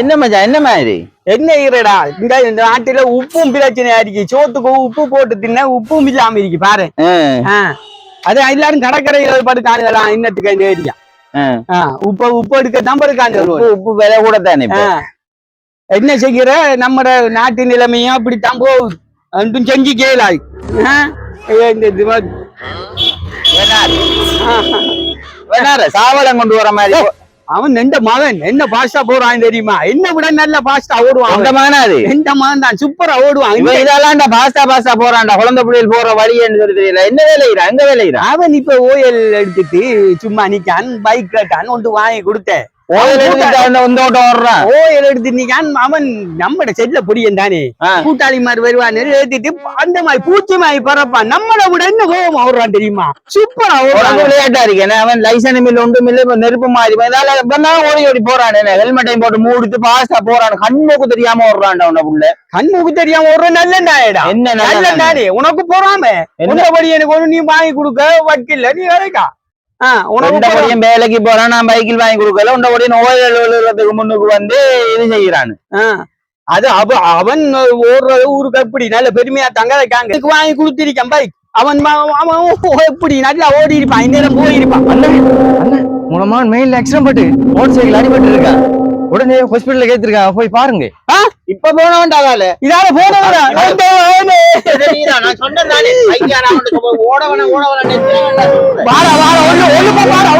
என்ன மச்சான் என்ன மாதிரி? என்ன ஈரடா? இந்த இந்த நாட்டுல உப்பும் பிரச்சனையா இருக்கு சோத்துக்கு உப்பு போட்டு தின்ன உப்பும் இல்லாம இருக்கு பாரு. அது எல்லாரும் கடற்கரையில படுத்து காணுகலாம் இன்னத்துக்கு இந்த ஏரியா. உப்பு உப்பு எடுக்க தான் படுக்காண்டு உப்பு உப்பு விலை கூட தானே. என்ன செய்கிற? நம்ம நாட்டு நிலைமையும் அப்படித்தான் போகுது. அன்றும் செஞ்சு கேளாய். இந்த சாவலம் கொண்டு வர மாதிரி அவன் எந்த மகன். என்ன பாஸ்டா போறான் தெரியுமா? என்ன விட நல்ல பாஸ்டா ஓடுவான் அந்த. மகனா அது? எந்த மகன் தான் சூப்பரா ஓடுவான். இவன் இதெல்லாம்டா பாஸ்தா பாஸ்தா போறான்டா. குழந்தை பிள்ளைகள் போற வழி என்று தெரியல. என்ன வேலையிடா எங்க வேலையிடா அவன் இப்ப ஓயல் எடுத்துட்டு சும்மா நிக்கான் பைக் கேட்டான் ஒன்று வாங்கி கொடுத்தேன். அவன் நம்மட செட்ல பொடியன் தானே. கூட்டாளி மாதிரி வருவான் அந்த மாதிரி பூச்சி மாதிரி பறப்பான். நம்மள விட என்ன கோபம் ஓடுறான் தெரியுமா? சூப்பரா விளையாட்டா இருக்கு? என்ன அவன் லைசன் மில் ஒன்றும் இல்ல இப்ப நெருப்பு இப்பதான் ஓடி ஓடி போறான். ஹெல்மெட்டையும் போட்டு மூடிட்டு பாஸ்டா போறான். கண்ணுக்கு தெரியாம ஓடுறான்டா உன புள்ள. கண்ணுக்கு தெரியாம ஒரு நல்லண்டாயடா என்ன நல்ல நல்லண்டாடி உனக்கு பொறாம. என்ன? உன்னபடி எனக்கு ஒண்ணு நீ வாங்கி கொடுக்க வக்கில்ல. நீ படியும் வேலைக்கு போறான் நான் பைக்கில் வாங்கி கொடுக்கல. உண்ட படியும் ஓயில் எழுதுறதுக்கு முன்னுக்கு வந்து இது செய்யறான். அது அவ அவன் ஓடுறது ஊருக்கு எப்படி? நல்ல பெருமையா தங்க வைக்காங்க. வாங்கி கொடுத்திருக்கான் பைக் அவன் ம- அவன் எப்படி? நல்லா ஓடி இருப்பான் இந்நேரம் போயிருப்பான். மூலமா மெயின்ல ஆக்சிடென்ட் பட்டு மோட்டர் சைக்கிள் அடிபட்டு இருக்கா உடனே ஹாஸ்பிட்டல்ல கேத்திருக்காங்க போய் பாருங்க. இப்ப போனவன்டாகால இதால போனவரா அந்த அவனே. நான் சொன்னேன் தானே. ஐயா நான் ஓடவன ஓடவன வாடா வாடா ஒண்ணு ஒண்ணு வாடா